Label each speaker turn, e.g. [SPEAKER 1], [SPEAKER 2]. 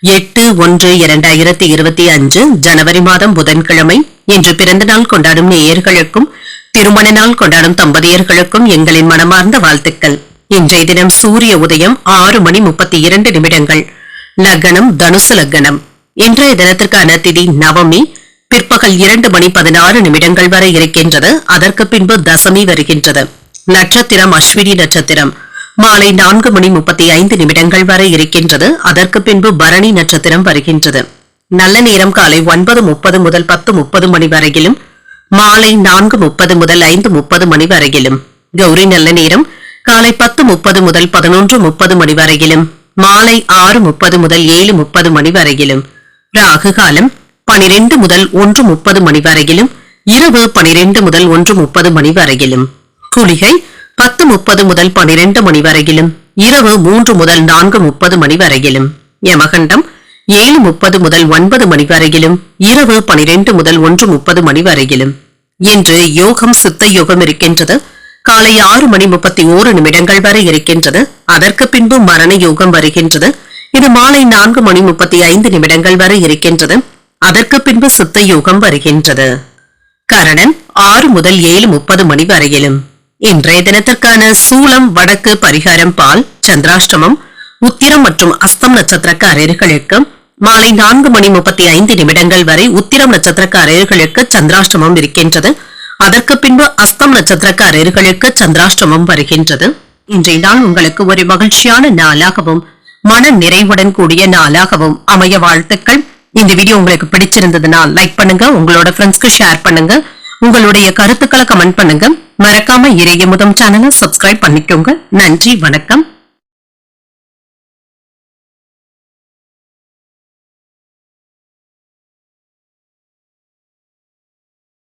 [SPEAKER 1] எட்டு ஒன்று இரண்டாயிரத்தி இருபத்தி அஞ்சு ஜனவரி மாதம் புதன்கிழமை. இன்று பிறந்த நாள் கொண்டாடும் நேயர்களுக்கும் திருமண நாள் கொண்டாடும் தம்பதியர்களுக்கும் எங்களின் மனமார்ந்த வாழ்த்துக்கள். இன்றைய தினம் சூரிய உதயம் ஆறு மணி முப்பத்தி இரண்டு நிமிடங்கள். லக்னம் தனுசு லக்னம். இன்றைய தினத்திற்கான திதி நவமி. பிற்பகல் இரண்டு மணி பதினாறு நிமிடங்கள் வரை இருக்கின்றது. அதற்கு பின்பு தசமி வருகின்றது. நட்சத்திரம் அஸ்வினி நட்சத்திரம். மாலை நான்கு மணி முப்பத்தி ஐந்து நிமிடங்கள் வரை இருக்கின்றது. அதற்கு பின்பு பரணி நட்சத்திரம் வருகின்றது. நல்ல நேரம் காலை ஒன்பது முப்பது முதல் பத்து முப்பது மணி வரையிலும் மாலை நான்கு முப்பது முதல் ஐந்து முப்பது மணி வரையிலும். கௌரி நல்ல நேரம் காலை பத்து முப்பது முதல் பதினொன்று முப்பது மணி வரையிலும் மாலை ஆறு முப்பது முதல் ஏழு முப்பது மணி வரையிலும். ராகு காலம் பனிரெண்டு முதல் ஒன்று முப்பது மணி வரையிலும் இரவு பனிரெண்டு முதல் ஒன்று முப்பது மணி வரையிலும். குளிகை பத்து முப்பது முதல் பனிரெண்டு மணி வரையிலும் இரவு மூன்று முதல் நான்கு முப்பது மணி வரையிலும் யமகண்டம் ஏழு முப்பது முதல் ஒன்பது மணி வரையிலும் இரவு பனிரெண்டு முதல் ஒன்று முப்பது மணி வரையிலும். இன்று யோகம் சித்த யோகம் இருக்கின்றது. காலை ஆறு மணி முப்பத்தி ஓரு நிமிடங்கள் வரை இருக்கின்றது. அதற்கு பின்பு மரண யோகம் வருகின்றது. இது மாலை நான்கு மணி முப்பத்தி ஐந்து நிமிடங்கள் வரை இருக்கின்றது. அதற்கு பின்பு சித்த யோகம் வருகின்றது. கரணன் ஆறு முதல் ஏழு முப்பது மணி வரையிலும். இன்றைய தினத்திற்கான சூலம் வடக்கு பரிகாரம் பால் சந்திராஷ்டமம் உத்திரம் மற்றும் அஸ்தம் நட்சத்திரக்காரர்களுக்கு மாலை நான்கு மணி முப்பத்தி ஐந்து நிமிடங்கள் வரை உத்திரம் நட்சத்திரக்காரர்களுக்கு சந்திராஷ்டமம் இருக்கின்றது. அதற்கு பின்பு அஸ்தம் நட்சத்திரக்காரர்களுக்கு சந்திராஷ்டமம் வருகின்றது. இன்றைய நாள் உங்களுக்கு ஒரு மகிழ்ச்சியான நாளாகவும் மன நிறைவுடன் கூடிய நாளாகவும் அமைய வாழ்த்துக்கள். இந்த வீடியோ உங்களுக்கு பிடிச்சிருந்ததுனால் லைக் பண்ணுங்க உங்களோட ஃப்ரெண்ட்ஸ்க்கு ஷேர் பண்ணுங்க உங்களுடைய கருத்துக்களை கமெண்ட் பண்ணுங்க. மறக்காம இறைய முதம் சேனலை சப்ஸ்கிரைப் பண்ணிக்கோங்க. நன்றி வணக்கம்.